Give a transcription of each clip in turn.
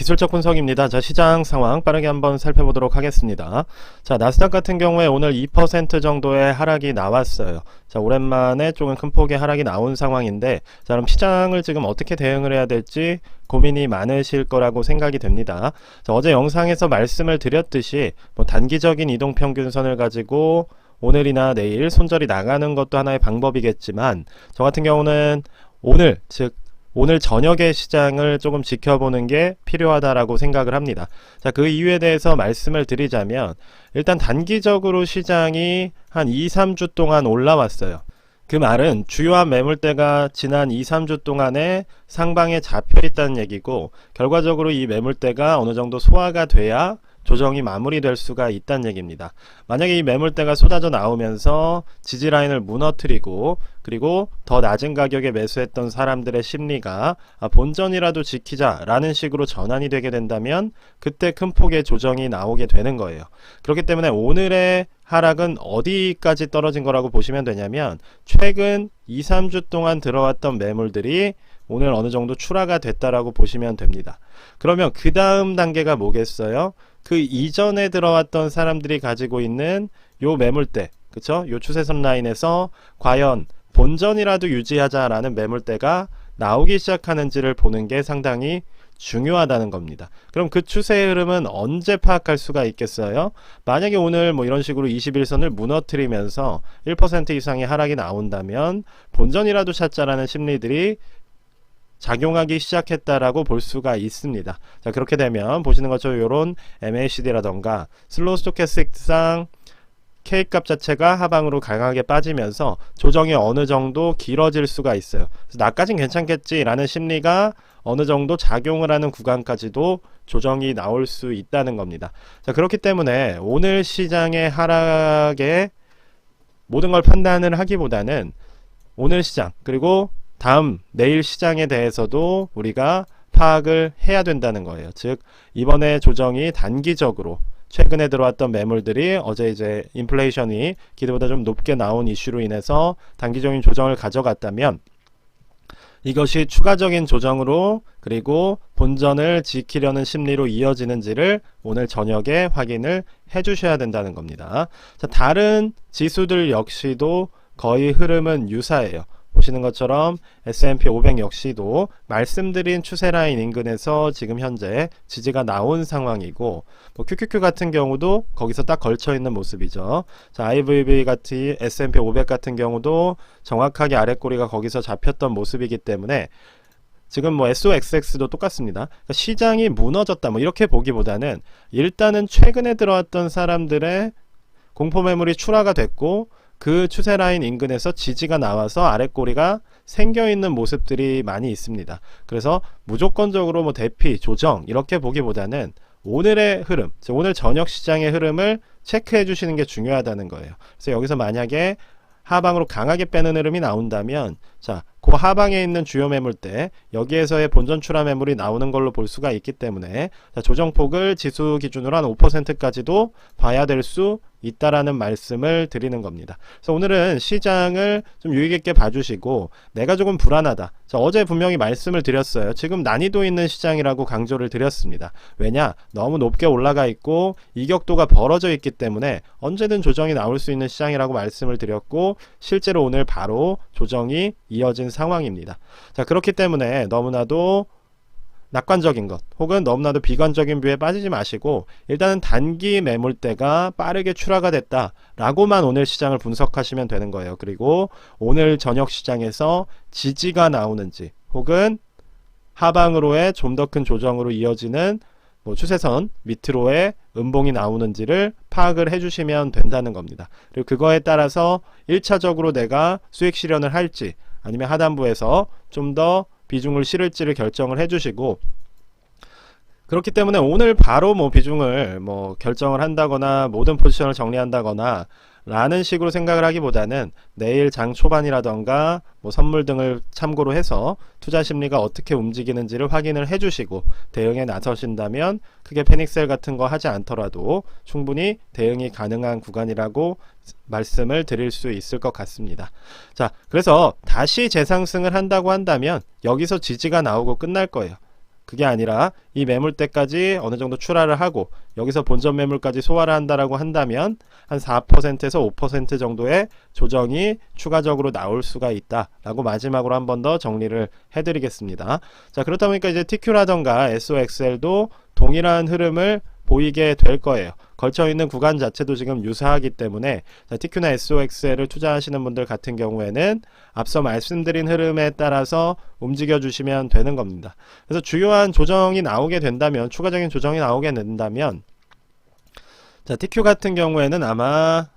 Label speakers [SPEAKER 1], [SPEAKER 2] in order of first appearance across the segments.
[SPEAKER 1] 기술적 분석입니다. 자, 시장 상황 빠르게 한번 살펴보도록 하겠습니다. 자, 나스닥 같은 경우에 오늘 2% 정도의 하락이 나왔어요. 자, 오랜만에 조금 큰 폭의 하락이 나온 상황인데, 자, 그럼 시장을 지금 어떻게 대응을 해야 될지 고민이 많으실 거라고 생각이 됩니다. 자, 어제 영상에서 말씀을 드렸듯이, 뭐 단기적인 이동 평균선을 가지고 오늘이나 내일 손절이 나가는 것도 하나의 방법이겠지만, 저 같은 경우는 오늘, 즉, 오늘 저녁의 시장을 조금 지켜보는 게 필요하다라고 생각을 합니다. 자, 그 이유에 대해서 말씀을 드리자면, 일단 단기적으로 시장이 한 2, 3주 동안 올라왔어요. 그 말은 주요한 매물대가 지난 2, 3주 동안에 상방에 잡혀 있다는 얘기고, 결과적으로 이 매물대가 어느 정도 소화가 돼야 조정이 마무리될 수가 있다는 얘기입니다. 만약에 이 매물대가 쏟아져 나오면서 지지라인을 무너뜨리고 그리고 더 낮은 가격에 매수했던 사람들의 심리가 아, 본전이라도 지키자 라는 식으로 전환이 되게 된다면 그때 큰 폭의 조정이 나오게 되는 거예요. 그렇기 때문에 오늘의 하락은 어디까지 떨어진 거라고 보시면 되냐면 최근 2, 3주 동안 들어왔던 매물들이 오늘 어느 정도 출하가 됐다라고 보시면 됩니다. 그러면 그 다음 단계가 뭐겠어요? 그 이전에 들어왔던 사람들이 가지고 있는 요 매물대, 그쵸? 요 추세선 라인에서 과연 본전이라도 유지하자라는 매물대가 나오기 시작하는지를 보는 게 상당히 중요하다는 겁니다. 그럼 그 추세의 흐름은 언제 파악할 수가 있겠어요? 만약에 오늘 뭐 이런 식으로 21선을 무너뜨리면서 1% 이상의 하락이 나온다면 본전이라도 찾자라는 심리들이 작용하기 시작했다라고 볼 수가 있습니다. 자, 그렇게 되면 보시는 것처럼 이런 MACD라던가 슬로우 스토캐스틱상 K 값 자체가 하방으로 강하게 빠지면서 조정이 어느 정도 길어질 수가 있어요. 그래서 나까진 괜찮겠지라는 심리가 어느 정도 작용을 하는 구간까지도 조정이 나올 수 있다는 겁니다. 자, 그렇기 때문에 오늘 시장의 하락에 모든 걸 판단을 하기보다는 오늘 시장 그리고 다음 내일 시장에 대해서도 우리가 파악을 해야 된다는 거예요. 즉 이번에 조정이 단기적으로 최근에 들어왔던 매물들이 어제 이제 인플레이션이 기대보다 좀 높게 나온 이슈로 인해서 단기적인 조정을 가져갔다면 이것이 추가적인 조정으로 그리고 본전을 지키려는 심리로 이어지는지를 오늘 저녁에 확인을 해 주셔야 된다는 겁니다. 자, 다른 지수들 역시도 거의 흐름은 유사해요. 보시는 것처럼 S&P 500 역시도 말씀드린 추세 라인 인근에서 지금 현재 지지가 나온 상황이고 뭐 QQQ 같은 경우도 거기서 딱 걸쳐 있는 모습이죠. 자, IVV 같은 S&P 500 같은 경우도 정확하게 아랫꼬리가 거기서 잡혔던 모습이기 때문에 지금 뭐 SOXX도 똑같습니다. 그러니까 시장이 무너졌다 뭐 이렇게 보기보다는 일단은 최근에 들어왔던 사람들의 공포 매물이 출하가 됐고 그 추세 라인 인근에서 지지가 나와서 아랫꼬리가 생겨 있는 모습들이 많이 있습니다. 그래서 무조건적으로 뭐 대피, 조정 이렇게 보기보다는 오늘의 흐름, 즉 오늘 저녁 시장의 흐름을 체크해 주시는 게 중요하다는 거예요. 그래서 여기서 만약에 하방으로 강하게 빼는 흐름이 나온다면 자, 그 하방에 있는 주요 매물대 여기에서의 본전 출하 매물이 나오는 걸로 볼 수가 있기 때문에 자, 조정폭을 지수 기준으로 한 5%까지도 봐야 될 수 있다라는 말씀을 드리는 겁니다. 그래서 오늘은 시장을 좀 유익 있게 봐주시고 내가 조금 불안하다. 자, 어제 분명히 말씀을 드렸어요. 지금 난이도 있는 시장이라고 강조를 드렸습니다. 왜냐? 너무 높게 올라가 있고 이격도가 벌어져 있기 때문에 언제든 조정이 나올 수 있는 시장이라고 말씀을 드렸고 실제로 오늘 바로 조정이 이어진 상 황입니다. 자, 그렇기 때문에 너무나도 낙관적인 것 혹은 너무나도 비관적인 뷰에 빠지지 마시고 일단은 단기 매물대가 빠르게 출하가 됐다라고만 오늘 시장을 분석하시면 되는 거예요. 그리고 오늘 저녁 시장에서 지지가 나오는지 혹은 하방으로의 좀 더 큰 조정으로 이어지는 뭐 추세선 밑으로의 음봉이 나오는지를 파악을 해주시면 된다는 겁니다. 그리고 그거에 따라서 1차적으로 내가 수익 실현을 할지 아니면 하단부에서 좀 더 비중을 실을지를 결정을 해주시고 그렇기 때문에 오늘 바로 뭐 비중을 뭐 결정을 한다거나 모든 포지션을 정리한다거나 라는 식으로 생각을 하기보다는 내일 장 초반이라던가 뭐 선물 등을 참고로 해서 투자 심리가 어떻게 움직이는지를 확인을 해주시고 대응에 나서신다면 크게 패닉셀 같은 거 하지 않더라도 충분히 대응이 가능한 구간이라고 말씀을 드릴 수 있을 것 같습니다. 자, 그래서 다시 재상승을 한다고 한다면 여기서 지지가 나오고 끝날 거예요. 그게 아니라 이 매물대까지 어느 정도 출하를 하고 여기서 본전 매물까지 소화를 한다라고 한다면 한 4%에서 5% 정도의 조정이 추가적으로 나올 수가 있다라고 마지막으로 한 번 더 정리를 해드리겠습니다. 자 그렇다 보니까 이제 TQ라던가 SOXL도 동일한 흐름을 보이게 될 거예요. 걸쳐 있는 구간 자체도 지금 유사하기 때문에 자, TQ나 SOXL을 투자하시는 분들 같은 경우에는 앞서 말씀드린 흐름에 따라서 움직여 주시면 되는 겁니다. 그래서 주요한 조정이 나오게 된다면 추가적인 조정이 나오게 된다면 자, TQ 같은 경우에는 아마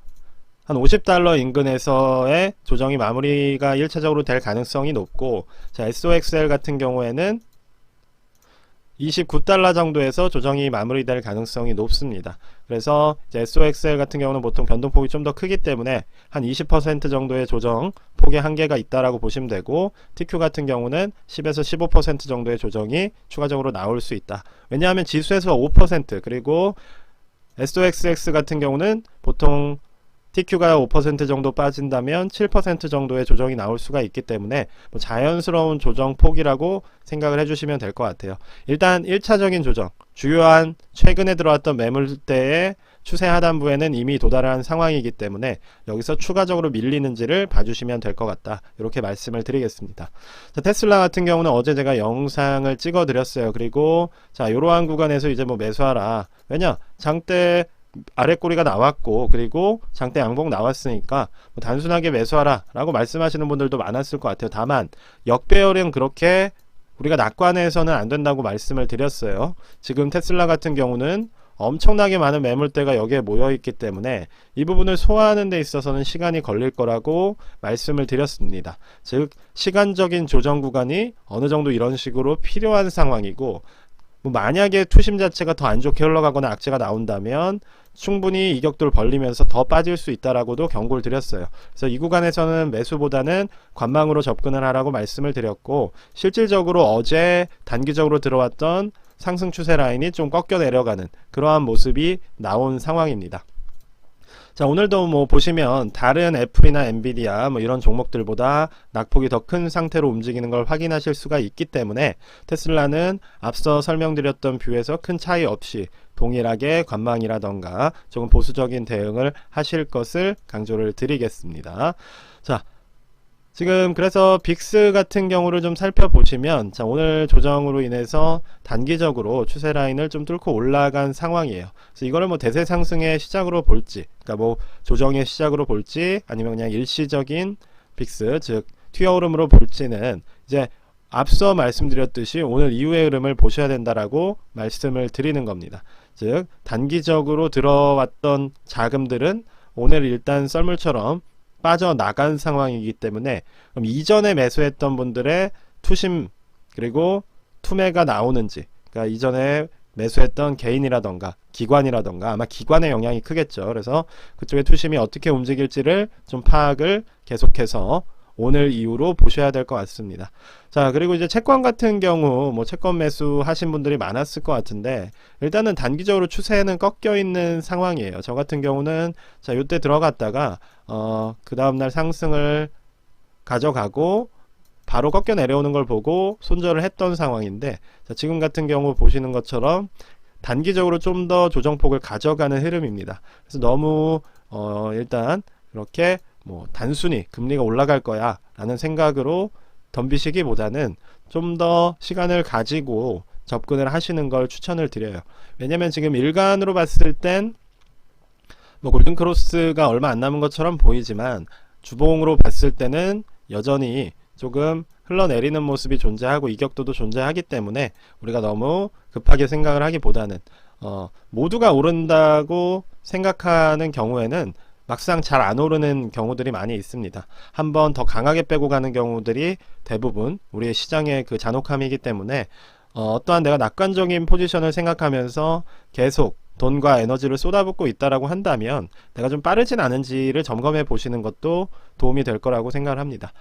[SPEAKER 1] 한 50달러 인근에서의 조정이 마무리가 1차적으로 될 가능성이 높고 자, SOXL 같은 경우에는 29달러 정도에서 조정이 마무리될 가능성이 높습니다. 그래서 SOXL 같은 경우는 보통 변동폭이 좀 더 크기 때문에 한 20% 정도의 조정 폭의 한계가 있다라고 보시면 되고 TQ 같은 경우는 10에서 15% 정도의 조정이 추가적으로 나올 수 있다. 왜냐하면 지수에서 5% 그리고 SOXX 같은 경우는 보통 TQ가 5% 정도 빠진다면 7% 정도의 조정이 나올 수가 있기 때문에 뭐 자연스러운 조정 폭이라고 생각을 해주시면 될 것 같아요. 일단 1차적인 조정, 주요한 최근에 들어왔던 매물대의 추세 하단부에는 이미 도달한 상황이기 때문에 여기서 추가적으로 밀리는지를 봐주시면 될 것 같다. 이렇게 말씀을 드리겠습니다. 자, 테슬라 같은 경우는 어제 제가 영상을 찍어 드렸어요. 그리고 자, 이러한 구간에서 이제 뭐 매수하라. 왜냐? 장대 아래 꼬리가 나왔고 그리고 장대 양봉 나왔으니까 뭐 단순하게 매수하라 라고 말씀하시는 분들도 많았을 것 같아요 다만 역배열은 그렇게 우리가 낙관해서는 안 된다고 말씀을 드렸어요 지금 테슬라 같은 경우는 엄청나게 많은 매물대가 여기에 모여 있기 때문에 이 부분을 소화하는 데 있어서는 시간이 걸릴 거라고 말씀을 드렸습니다. 즉 시간적인 조정 구간이 어느 정도 이런 식으로 필요한 상황이고 뭐 만약에 투심 자체가 더 안 좋게 흘러가거나 악재가 나온다면 충분히 이격도를 벌리면서 더 빠질 수 있다라고도 경고를 드렸어요. 그래서 이 구간에서는 매수보다는 관망으로 접근을 하라고 말씀을 드렸고 실질적으로 어제 단기적으로 들어왔던 상승 추세 라인이 좀 꺾여 내려가는 그러한 모습이 나온 상황입니다. 자, 오늘도 뭐 보시면 다른 애플이나 엔비디아 뭐 이런 종목들보다 낙폭이 더 큰 상태로 움직이는 걸 확인하실 수가 있기 때문에 테슬라는 앞서 설명드렸던 뷰에서 큰 차이 없이 동일하게 관망이라던가 조금 보수적인 대응을 하실 것을 강조를 드리겠습니다. 자, 지금 그래서 빅스 같은 경우를 좀 살펴보시면 자 오늘 조정으로 인해서 단기적으로 추세 라인을 좀 뚫고 올라간 상황이에요. 그래서 이거를 뭐 대세 상승의 시작으로 볼지, 그러니까 뭐 조정의 시작으로 볼지 아니면 그냥 일시적인 빅스 즉 튀어오름으로 볼지는 이제 앞서 말씀드렸듯이 오늘 이후의 흐름을 보셔야 된다라고 말씀을 드리는 겁니다. 즉 단기적으로 들어왔던 자금들은 오늘 일단 썰물처럼 빠져나간 상황이기 때문에 그럼 이전에 매수했던 분들의 투심 그리고 투매가 나오는지 그러니까 이전에 매수했던 개인이라던가 기관이라던가 아마 기관의 영향이 크겠죠. 그래서 그쪽의 투심이 어떻게 움직일지를 좀 파악을 계속해서 오늘 이후로 보셔야 될 것 같습니다. 자, 그리고 이제 채권 같은 경우 뭐 채권 매수 하신 분들이 많았을 것 같은데 일단은 단기적으로 추세는 꺾여 있는 상황이에요. 저 같은 경우는 자, 요때 들어갔다가 어, 그 다음 날 상승을 가져가고 바로 꺾여 내려오는 걸 보고 손절을 했던 상황인데 자, 지금 같은 경우 보시는 것처럼 단기적으로 좀 더 조정폭을 가져가는 흐름입니다. 그래서 너무 어, 일단 이렇게 뭐 단순히 금리가 올라갈 거야 라는 생각으로 덤비시기보다는 좀 더 시간을 가지고 접근을 하시는 걸 추천을 드려요. 왜냐면 지금 일간으로 봤을 땐 뭐 골든크로스가 얼마 안 남은 것처럼 보이지만 주봉으로 봤을 때는 여전히 조금 흘러내리는 모습이 존재하고 이격도도 존재하기 때문에 우리가 너무 급하게 생각을 하기보다는 어, 모두가 오른다고 생각하는 경우에는 막상 잘 안 오르는 경우들이 많이 있습니다. 한번 더 강하게 빼고 가는 경우들이 대부분 우리의 시장의 그 잔혹함이기 때문에 어, 어떠한 내가 낙관적인 포지션을 생각하면서 계속 돈과 에너지를 쏟아붓고 있다라고 한다면 내가 좀 빠르진 않은지를 점검해 보시는 것도 도움이 될 거라고 생각을 합니다.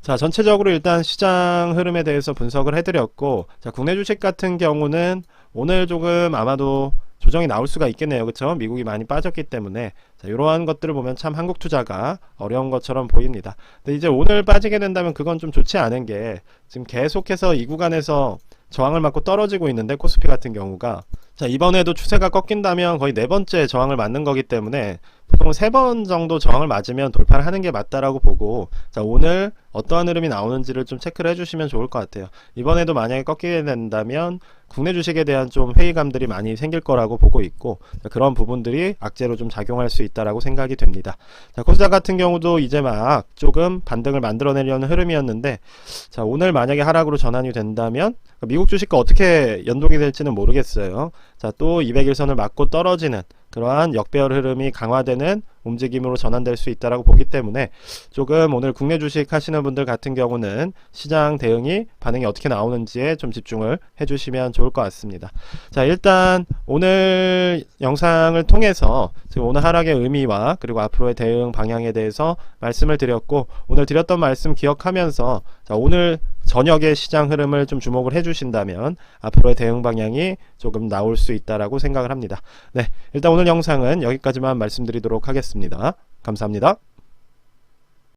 [SPEAKER 1] 자, 전체적으로 일단 시장 흐름에 대해서 분석을 해드렸고, 자, 국내 주식 같은 경우는 오늘 조금 아마도 조정이 나올 수가 있겠네요. 그렇죠? 미국이 많이 빠졌기 때문에 자, 이러한 것들을 보면 참 한국 투자가 어려운 것처럼 보입니다. 근데 이제 오늘 빠지게 된다면 그건 좀 좋지 않은 게 지금 계속해서 이 구간에서 저항을 맞고 떨어지고 있는데 코스피 같은 경우가 자 이번에도 추세가 꺾인다면 거의 네 번째 저항을 맞는 거기 때문에 보통 세 번 정도 저항을 맞으면 돌파를 하는 게 맞다라고 보고 자 오늘 어떠한 흐름이 나오는지를 좀 체크를 해주시면 좋을 것 같아요. 이번에도 만약에 꺾이게 된다면 국내 주식에 대한 좀 회의감들이 많이 생길 거라고 보고 있고 자, 그런 부분들이 악재로 좀 작용할 수 있다라고 생각이 됩니다. 자 코스닥 같은 경우도 이제 막 조금 반등을 만들어내려는 흐름이었는데 자 오늘 만약에 하락으로 전환이 된다면 미국 주식과 어떻게 연동이 될지는 모르겠어요. 자 또 200일선을 맞고 떨어지는 그러한 역배열 흐름이 강화되는 움직임으로 전환될 수 있다라고 보기 때문에 조금 오늘 국내 주식 하시는 분들 같은 경우는 시장 대응이 반응이 어떻게 나오는지에 좀 집중을 해주시면 좋을 것 같습니다. 자 일단 오늘 영상을 통해서 지금 오늘 하락의 의미와 그리고 앞으로의 대응 방향에 대해서 말씀을 드렸고 오늘 드렸던 말씀 기억하면서 자 오늘 저녁의 시장 흐름을 좀 주목을 해주신다면 앞으로의 대응 방향이 조금 나올 수 있다라고 생각을 합니다. 네, 일단 오늘 영상은 여기까지만 말씀드리도록 하겠습니다. 감사합니다.